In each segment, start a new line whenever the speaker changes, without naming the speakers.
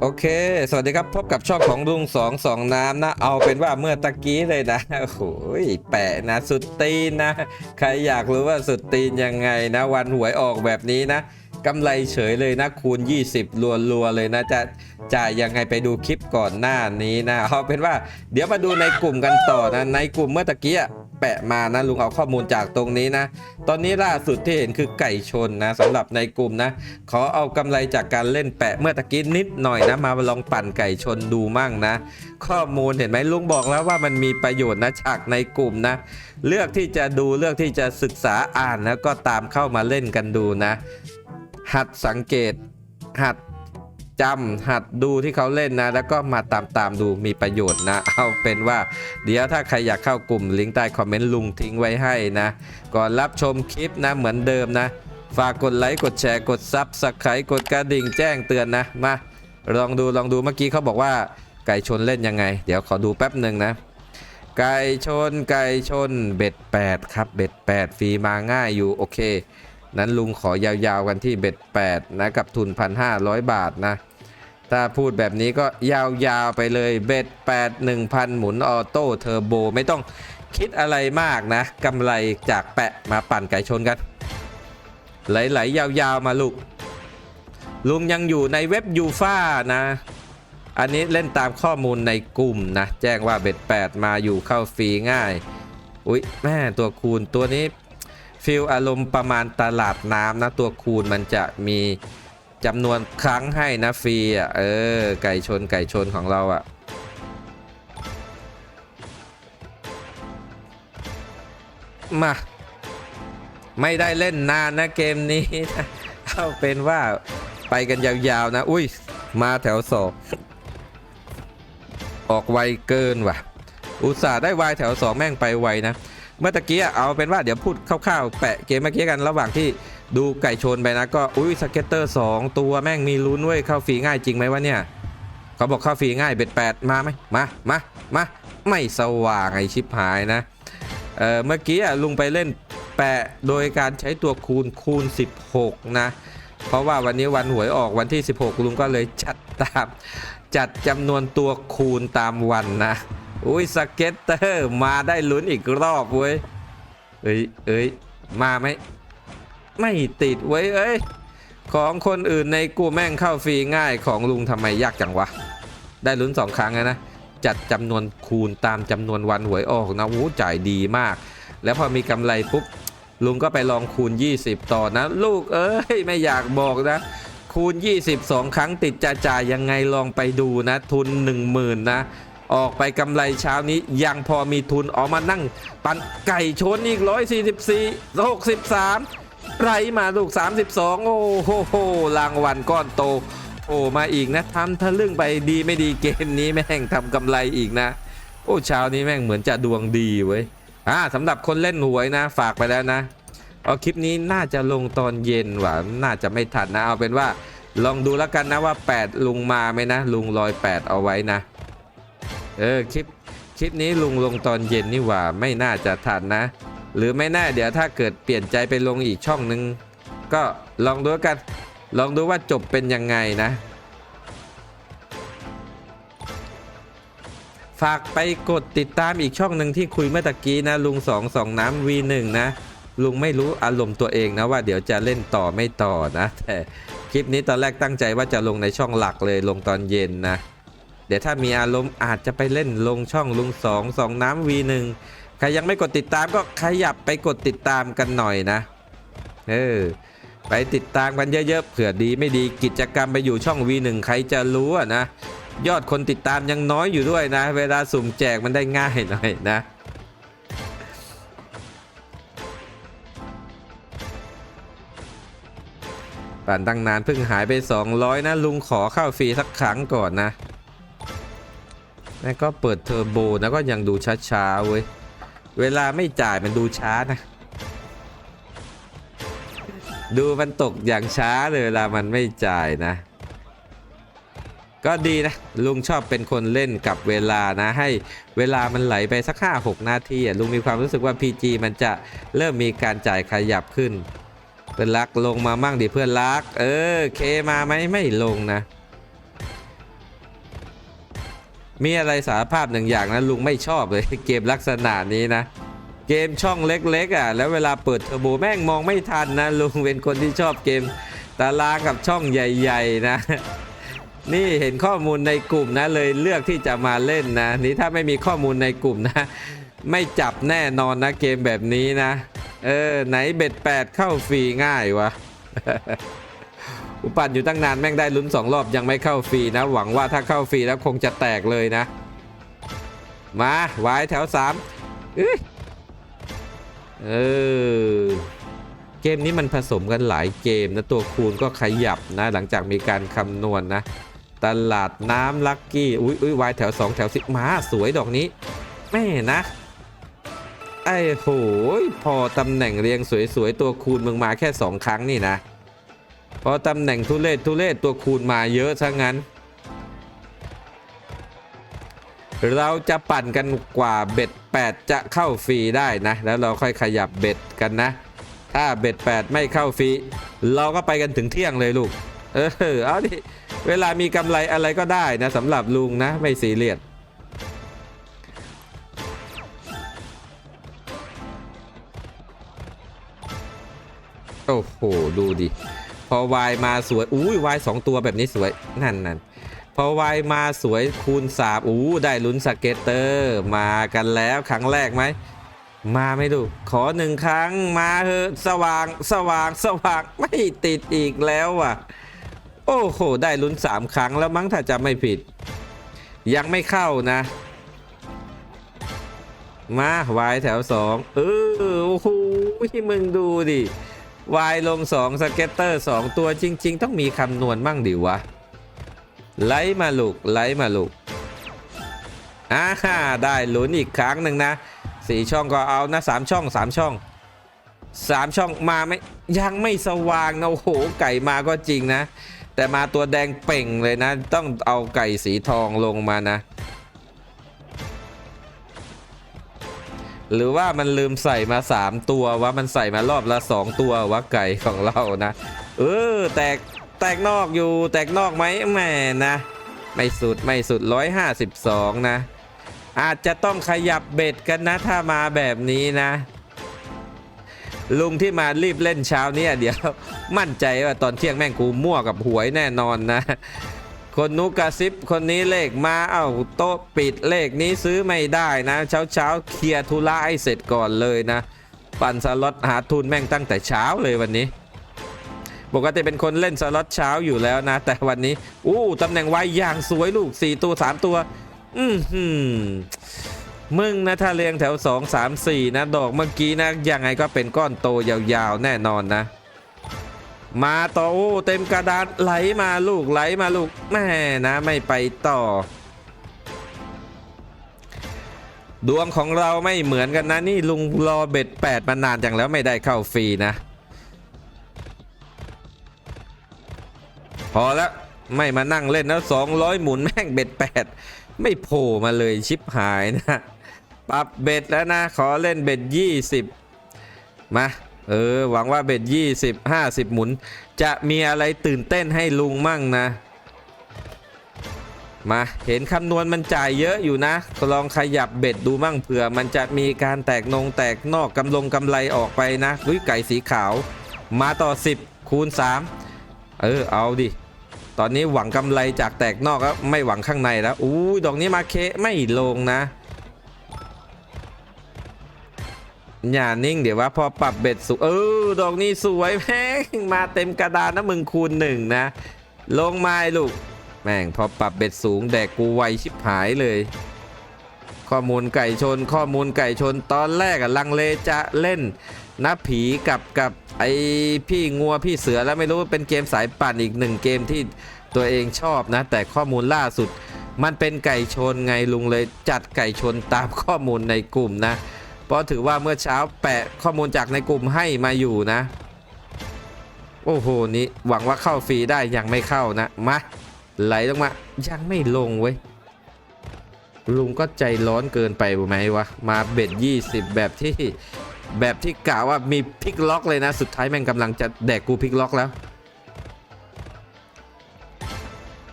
โอเค สวัสดีครับ พบกับช่องของลุงสองสองน้ำนะ เอาเป็นว่าเมื่อตะกี้เลยนะ โอ้โห แปะนะ สุดตีนนะ ใครอยากรู้ว่าสุดตีนยังไงนะ วันหวยออกแบบนี้นะกำไรเฉยเลยนะ คูณ 20รัวๆเลยนะ จะจ่ายยังไงไปดูคลิปก่อนหน้านี้นะ เอาเป็นว่า เดี๋ยวมาดูในกลุ่มกันต่อนะ ในกลุ่มเมื่อตะกี้ แปะมานะลุงเอาข้อมูลจากตรงนี้นะ ตอนนี้ล่าสุดที่เห็นคือไก่ชนนะสำหรับในกลุ่มนะ ขอเอากำไรจากการเล่นแปะเมื่อตะกี้นิดหน่อยนะ มาลองปั่นไก่ชนดูมั่งนะ ข้อมูลเห็นไหมลุงบอกแล้วว่ามันมีประโยชน์นะจากในกลุ่มนะ เลือกที่จะดูเลือกที่จะศึกษาอ่านแล้วก็ตามเข้ามาเล่นกันดูนะ หัดสังเกตหัด จำหัดดูที่เขาเล่นนะ แล้วก็มาตามตามดูมีประโยชน์นะ เอาเป็นว่า เดี๋ยวถ้าใครอยากเข้ากลุ่มลิงก์ใต้คอมเมนต์ลุงทิ้งไว้ให้นะ ก่อนรับชมคลิปนะเหมือนเดิมนะ ฝากกดไลค์กดแชร์กดซับสไครต์กดกระดิ่งแจ้งเตือนนะมาลองดูลองดูเมื่อกี้เขาบอกว่าไก่ชนเล่นยังไง เดี๋ยวขอดูแป๊บหนึ่งนะไก่ชนไก่ชนเบ็ด8ครับเบ็ด8ฟรีมาง่ายอยู่โอเค นั้นลุงขอยาวๆกันที่เบ็ด8นะกับทุน 1,500 บาทนะ ถ้าพูดแบบนี้ก็ยาวๆไปเลยเบ็ด8 1,000 หมุนออโต้เทอร์โบไม่ต้องคิดอะไรมากนะกำไรจากแปะมาปั่นไก่ชนกัน ไหลๆยาวๆมาลูก ลุงยังอยู่ในเว็บยูฟ่านะ อันนี้เล่นตามข้อมูลในกลุ่มนะ แจ้งว่าเบ็ด8มาอยู่เข้าฟรีง่าย อุ๊ย แม่ตัวคูณตัวนี้ฟิลอารมณ์ประมาณตลาดน้ำนะ ตัวคูณมันจะมี จำนวนครั้งให้นะฟรีอะเออ ไก่ชนไก่ชนของเราอะมา ไม่ได้เล่นนานนะเกมนี้นะเอาเป็นว่าไปกันยาวๆนะ อุ้ย มาแถวสองออกไวเกินว่ะ อุตส่าห์ได้วายแถวสองแม่งไปไวนะ เมื่อตะกี้เอาเป็นว่าเดี๋ยวพูดคร่าวๆแปะเกมเมื่อกี้กันระหว่างที่ ดูไก่ชนไปนะก็อุ้ยสเก็ตเตอร์2ตัวแม่งมีลุ้นเว้ยเข้าฟรีง่ายจริงไหมวะเนี่ยเขาบอกเข้าฟรีง่ายเบ็ดแปดมาไหมมามามาไม่สว่างไอชิบหายนะเออเมื่อกี้ลุงไปเล่นแปะโดยการใช้ตัวคูณคูณ 16 นะ เพราะว่าวันนี้วันหวยออกวันที่ 16 ลุงก็เลยจัดตามจัดจำนวนตัวคูณตามวันนะอุ้ยสเก็ตเตอร์มาได้ลุ้นอีกรอบเว้ยเอ้ยเอ้ยมาไหม ไม่ติดเว้เอ้ย ของคนอื่นในกูแม่งเข้าฟรีง่ายของลุงทำไมยากจังวะ ได้ลุ้นสองครั้งแล้วนะ จัดจำนวนคูณตามจำนวนวันหวยออกนะวู้จ่ายดีมาก แล้วพอมีกำไรปุ๊บลุงก็ไปลองคูณ 20 ต่อนะ ลูกเอ้ยไม่อยากบอกนะ คูณ 22 ครั้งติดจะจ่ายยังไงลองไปดูนะ ทุน 10,000 นะ ออกไปกำไรเช้านี้ยังพอมีทุนออกมานั่ง ปันไก่ชนอีก 144 63 ไรมาลูก 32 โอ้โหโหรางวัลก้อนโต โอ้มาอีกนะทำทะลึ่งไปดีไม่ดีเกมนี้แม่งทำกำไรอีกนะ โอ้เช้านี้แม่งเหมือนจะดวงดีเว้ยอ่าสำหรับคนเล่นหวยนะ ฝากไปแล้วนะเอาคลิปนี้น่าจะลงตอนเย็นว่ะน่าจะไม่ทันนะเอาเป็นว่า ลองดูแล้วกันนะว่า 8 ลุงมาไหมนะ ลุงลอย 8 เอาไว้นะ เออคลิปคลิปนี้ลุงลงตอนเย็นนี่หว่าไม่น่าจะทันนะ หรือไม่แน่เดี๋ยวถ้าเกิดเปลี่ยนใจไปลงอีกช่องนึง ก็ลองดูกัน ลองดูว่าจบเป็นยังไงนะ ฝากไปกดติดตามอีกช่องหนึ่งที่คุยเมื่อตะกี้นะ ลุงสองสองน้ำ V1 นะ ลุงไม่รู้อารมณ์ตัวเองนะว่าเดี๋ยวจะเล่นต่อไม่ต่อนะ แต่คลิปนี้ตอนแรกตั้งใจว่าจะลงในช่องหลักเลยลงตอนเย็นนะ เดี๋ยวถ้ามีอารมณ์อาจจะไปเล่นลงช่องลุงสองสองน้ำ V1 ใครยังไม่กดติดตามก็ขยับไปกดติดตามกันหน่อยนะเออไปติดตามกันเยอะๆเผื่อดีไม่ดีกิจกรรมไปอยู่ช่อง V1 ใครจะรู้อะนะ ยอดคนติดตามยังน้อยอยู่ด้วยนะ เวลาสุ่มแจกมันได้ง่ายหน่อยนะปั่นตั้งนานเพิ่งหายไป 200 นะ ลุงขอเข้าฟรีสักครั้งก่อนนะแล้วก็เปิดเทอร์โบนะก็ยังดูช้าๆเว้ย เวลาไม่จ่ายมันดูช้านะ ดูมันตกอย่างช้าเลยเวลามันไม่จ่ายนะ ก็ดีนะ ลุงชอบเป็นคนเล่นกับเวลานะ ให้เวลามันไหลไปสักห้าหกนาทีอะลุงมีความรู้สึกว่า PG มันจะเริ่มมีการจ่ายขยับขึ้นเพื่อนรักลงมามั่งดิเพื่อนรัก เออเคมาไหมไม่ลงนะ มีอะไรสารภาพหนึ่งอย่างนะลุงไม่ชอบเลยเกมลักษณะนี้นะ เกมช่องเล็กๆอะแล้วเวลาเปิดเทอร์โบแม่งมองไม่ทันนะลุงเป็นคนที่ชอบเกมตารางกับช่องใหญ่ ๆ นะ นี่เห็นข้อมูลในกลุ่มนะเลยเลือกที่จะมาเล่นนะ นี่ถ้าไม่มีข้อมูลในกลุ่มนะ ไม่จับแน่นอนนะเกมแบบนี้นะ เออไหนเบ็ดแปดเข้าฟรีง่ายวะ อุปันอยู่ตั้งนานแม่งได้ลุ้นสองรอบยังไม่เข้าฟรีนะ หวังว่าถ้าเข้าฟรีแล้วคงจะแตกเลยนะ มาไว้แถวสามเอ้ยเออเกมนี้มันผสมกันหลายเกมนะตัวคูณก็ขยับนะ หลังจากมีการคำนวณนนะ ตลาดน้ำลักกี้อุ้ยอุ้ยวายแถว 2 แถวสิมา สวยดอกนี้แม่นะไอ้โหพอตำแหน่งเรียงสวยๆ ตัวคูณมึงมาแค่ 2 ครั้งนี่นะ พอตำแหน่งทุเลศทุเลศตัวคูณมาเยอะซะงั้น เราจะปั่นกันกว่าเบ็ด 8 จะเข้าฟรีได้นะ แล้วเราค่อยขยับเบ็ดกันนะ ถ้าเบ็ด 8 ไม่เข้าฟรี เราก็ไปกันถึงเที่ยงเลยลูก เออเอาดิเวลามีกำไรอะไรก็ได้นะสำหรับลุงนะ ไม่ซีเรียสโอ้โห ดูดิ พอวายมาสวยอุ้ยวายสองตัวแบบนี้สวยนั่นนั่นพอวายมาสวยคูณสามอู้ได้ลุ้นสเก็ตเตอร์มากันแล้วครั้งแรกไหมมาไม่ดู ขอหนึ่งครั้งมาเถอสว่างสว่างสว่างไม่ติดอีกแล้วอะ โอ้โห ได้ลุ้นสามครั้งแล้วมั้งถ้าจะไม่ผิด ยังไม่เข้านะ มาวายแถวสองเออโอ้โหมึงดูดิ วายลงสองสเก็ตเตอร์สองตัวจริง ๆ ต้องมีคำนวณมั่งดิวะ ไล่มาลูก ไล่มาลูกอ่าได้ลุ้นอีกครั้งหนึ่งนะสี่ช่องก็เอานะสามช่องสามช่องสามช่องมาไม่ยังไม่สว่างนะโอ้โหไก่มาก็จริงนะ แต่มาตัวแดงเป่งเลยนะ ต้องเอาไก่สีทองลงมานะ หรือว่ามันลืมใส่มา 3 ตัวว่ามันใส่มารอบละ 2 ตัววะไก่ของเรานะ เออแตกแตกนอกอยู่แตกนอกไหมแม่นะ ไม่สุดไม่สุด 152 นะ อาจจะต้องขยับเบ็ดกันนะถ้ามาแบบนี้นะ ลุงที่มารีบเล่นเช้านี้เดี๋ยว มั่นใจว่าตอนเที่ยงแม่งกูมั่วกับหวยแน่นอนนะ คนนุกกระซิบคนนี้เลขมาเอ้าโต๊ะปิดเลขนี้ซื้อไม่ได้นะ เช้าเช้าเคลียร์ธุระให้เสร็จก่อนเลยนะ ปั่นสล็อตหาทุนแม่งตั้งแต่เช้าเลยวันนี้ ปกติเป็นคนเล่นสล็อตเช้าอยู่แล้วนะ แต่วันนี้ อู้ตำแหน่งไวอย่างสวยลูก 4 ตัว 3 ตัว อือหือมึงนะถ้าเรียงแถว 2 3 4 นะ ดอกเมื่อกี้นะยังไงก็เป็นก้อนโตยาวๆ แน่นอนนะ มาต่อโอ้เต็มกระดานไหลมาลูกไหลมาลูกแม่นะไม่ไปต่อ ดวงของเราไม่เหมือนกันนะนี่ลุงรอเบ็ดแปดมานานจังแล้วไม่ได้เข้าฟรีนะ พอแล้วไม่มานั่งเล่นแล้ว200 หมุนแม่งเบ็ดแปดไม่โผล่มาเลยชิปหายนะ ปรับเบ็ดแล้วนะ ขอเล่นเบ็ด20 มา เออ หวังว่าเบ็ด20 50หมุน จะมีอะไรตื่นเต้นให้ลุงมั่งนะ มาเห็นคำนวณมันจ่ายเยอะอยู่นะลองขยับเบ็ดดูมั่งเผื่อ มันจะมีการแตกนงแตกนอกกำลงกำไรออกไปนะอุ้ยไก่สีขาว มาต่อ 10 คูณ 3 เออ เอาดิ ตอนนี้หวังกำไรจากแตกนอกแล้วไม่หวังข้างในแล้วอู้ยดอกนี้มาเคไม่ลงนะ อย่านิ่งเดี๋ยวว่าพอปรับเบ็ดสูงเออดอกนี้สวยแม่งมาเต็มกระดานนะมึงคูณหนึ่งนะ ลงไม้ลูก แม่งพอปรับเบ็ดสูงแดกกูไวชิบหายเลย ข้อมูลไก่ชน ข้อมูลไก่ชนตอนแรกอะลังเลจะเล่นนะผีกับกับไอพี่งัวพี่เสือแล้วไม่รู้ว่าเป็นเกมสายปั่นอีกหนึ่งเกมที่ตัวเองชอบนะ แต่ข้อมูลล่าสุด มันเป็นไก่ชนไงลุงเลยจัดไก่ชนตามข้อมูลในกลุ่มนะ เพราะถือว่าเมื่อเช้าแปะข้อมูลจากในกลุ่มให้มาอยู่นะ โอ้โหนี่หวังว่าเข้าฟรีได้ยังไม่เข้านะมาไหลลงมา ยังไม่ลงเว้ยลุงก็ใจร้อนเกินไปไหมวะ มาเบ็ด20 แบบที่แบบที่กล่าวว่ามีพลิกล็อกเลยนะ สุดท้ายแม่งกำลังจะแดกกูพลิกล็อกแล้ว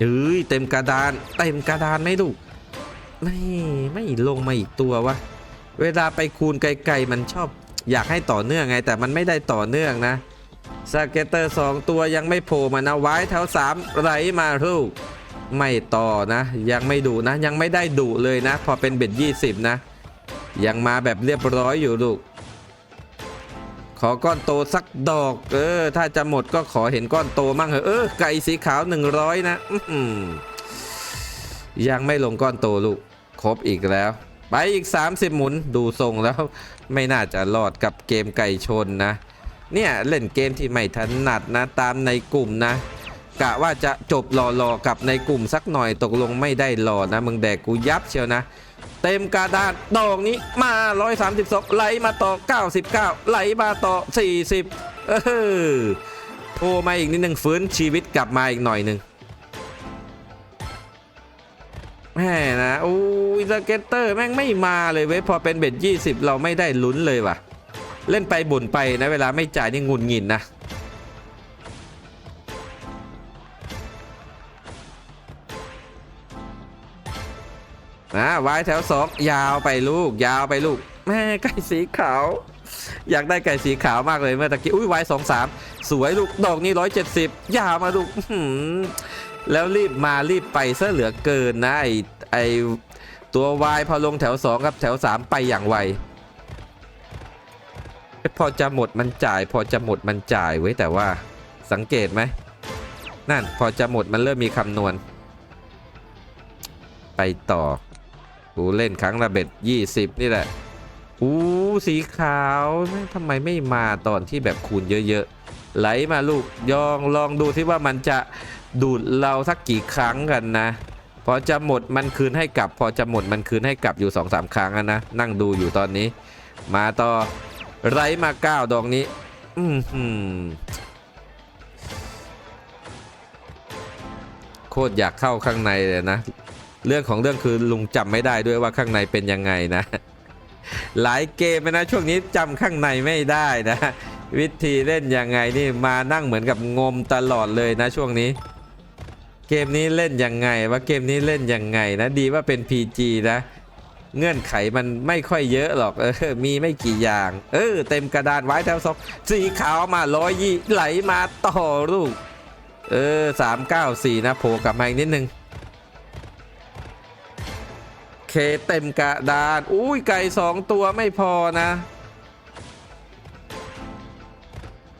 เอ้ยเต็มกระดาน เต็มกระดานไหมลูกไม่ไม่ลงมาอีกตัววะ เวลาไปคูณไกลๆมันชอบอยากให้ต่อเนื่องไง แต่มันไม่ได้ต่อเนื่องนะสเกตเตอร์สองตัวยังไม่โผล่มานะไว้แถวสามไหลมาลูกไม่ต่อนะ ยังไม่ดุนะ ยังไม่ได้ดุเลยนะ พอเป็นเบ็ดยี่สิบนะ ยังมาแบบเรียบร้อยอยู่ลูก ขอก้อนโตสักดอก เออ ถ้าจะหมดก็ขอเห็นก้อนโตมั่งเหอะเออไก่สีขาว 100 นะอื้อหือยังไม่ลงก้อนโตลูก ครบอีกแล้ว ไปอีก 30 หมุนดูทรงแล้วไม่น่าจะรอดกับเกมไก่ชนนะ เนี่ย เล่นเกมที่ไม่ถนัดนะตามในกลุ่มนะ กะว่าจะจบรอๆกับในกลุ่มสักหน่อยตกลงไม่ได้รอนะ มึงแดกกูยับเชียวนะ เต็มกระดาษดอกนี้มา 132ไหลมาต่อ 99ไหลมาต่อ 40 เออโทรมาอีกนิดหนึ่งฟื้นชีวิตกลับมาอีกหน่อยหนึ่ง แม่นะโอ้ยสเก็ตเตอร์แม่งไม่มาเลยเว้ยพอเป็นเบ็ด20เราไม่ได้ลุ้นเลยว่ะ เล่นไปบ่นไปนะเวลาไม่จ่ายนี่งุนงินนะนะไว้แถวสองยาวไปลูก ยาวไปลูก แม่ไก่สีขาว อยากได้ไก่สีขาวมากเลยเมื่อตะกี้อุ้ยไว้สองสามสวยลูกดอกนี้ร้อยเจ็ดสิบยาวมาลูกหือ แล้วรีบมารีบไปซะเหลือเกินนะ ไอไอตัววายพอลงแถวสองครับแถวสามไปอย่างไว พอจะหมดมันจ่าย พอจะหมดมันจ่ายไว้แต่ว่าสังเกตไหม นั่นพอจะหมดมันเริ่มมีคำนวณ ไปต่อกูเล่นครั้งละเบ็ดยี่สิบนี่แหละอู้สีขาวทำไมไม่มาตอนที่แบบคูณเยอะๆ ไหลมาลูกยองลองดูที่ว่ามันจะ ดูดเราสักกี่ครั้งกันนะ พอจะหมดมันคืนให้กลับ พอจะหมดมันคืนให้กลับอยู่2อสาครั้งนะ นั่งดูอยู่ตอนนี้ มาต่อไหลมาเก้าดอกนี้อือหือโคตรอยากเข้าข้างในเลยนะ เรื่องของเรื่องคือลุงจำไม่ได้ด้วยว่าข้างในเป็นยังไงนะ หลายเกมนะช่วงนี้จำข้างในไม่ได้นะ วิธีเล่นยังไงนี่มานั่งเหมือนกับงมตลอดเลยนะช่วงนี้ เกมนี้เล่นยังไงว่าเกมนี้เล่นยังไงนะดีว่าเป็น PG นะ เงื่อนไขมันไม่ค่อยเยอะหรอกเออมีไม่กี่อย่าง เออเต็มกระดานไว้แถวสองสีขาวมาร้อยยี่ไหลมาต่อลูก เออสามเก้าสี่นะโผล่กลับมาอีกนิดนึงเคเต็มกระดานอุ้ยไก่สองตัวไม่พอนะ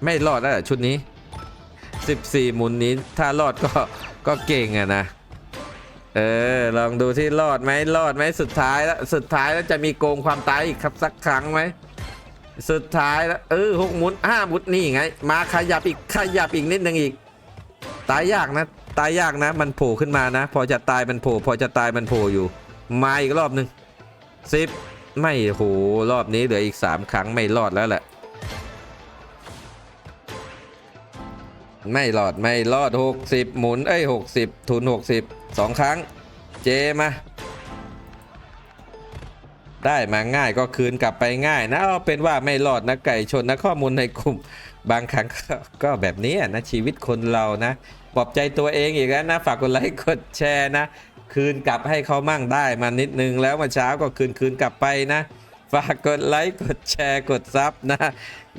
ไม่รอดแล้วชุดนี้ 14 หมุนนี้ถ้ารอดก็ ก็เก่งอะนะ เออ ลองดูที่รอดไหมรอดไหมสุดท้ายแล้วสุดท้ายแล้วจะมีโกงความตายอีกครับสักครั้งไหมสุดท้ายแล้วเออหกหมุนห้าหมุนนี่ไง มาขยับอีกขยับอีกนิดนึงอีก ตายยากนะ ตายยากนะ มันโผล่ขึ้นมานะ พอจะตายมันโผล่พอจะตายมันโผล่อยู่ มาอีกรอบหนึ่งสิบไม่โหรอบนี้เหลืออีกสามครั้งไม่รอดแล้วแหละ ไม่รอดไม่รอด 60 หมุนเอ้ย60 ทุน 60 2 ครั้ง เจมา ได้มาง่ายก็คืนกลับไปง่ายนะเอาเป็นว่าไม่รอดนะไก่ชนนะข้อมูลในกลุ่ม บางครั้งก็ก็แบบนี้นะชีวิตคนเรานะปลอบใจตัวเองอีกแล้วนะฝากกดไลค์กดแชร์นะ คืนกลับให้เขามั่งได้มานิดนึงแล้วมาเช้าก็คืนคืนกลับไปนะ ฝากกดไลค์กดแชร์กดซับนะ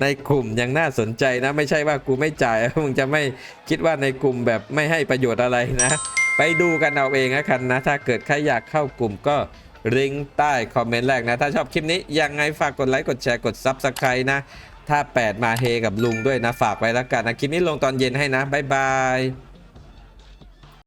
ในกลุ่มยังน่าสนใจนะ ไม่ใช่ว่ากูไม่จ่ายมึงจะไม่คิดว่าในกลุ่มแบบไม่ให้ประโยชน์อะไรนะ ไปดูกันเอาเองนะคันนะ ถ้าเกิดใครอยากเข้ากลุ่มก็ลิงก์ใต้คอมเมนต์แรกนะ ถ้าชอบคลิปนี้ยังไงฝากกดไลค์กดแชร์กดซับสไครต์นะถ้า 8 มาเฮกับลุงด้วยนะ ฝากไว้แล้วกันนะ คลิปนี้ลงตอนเย็นให้นะ บ๊ายบาย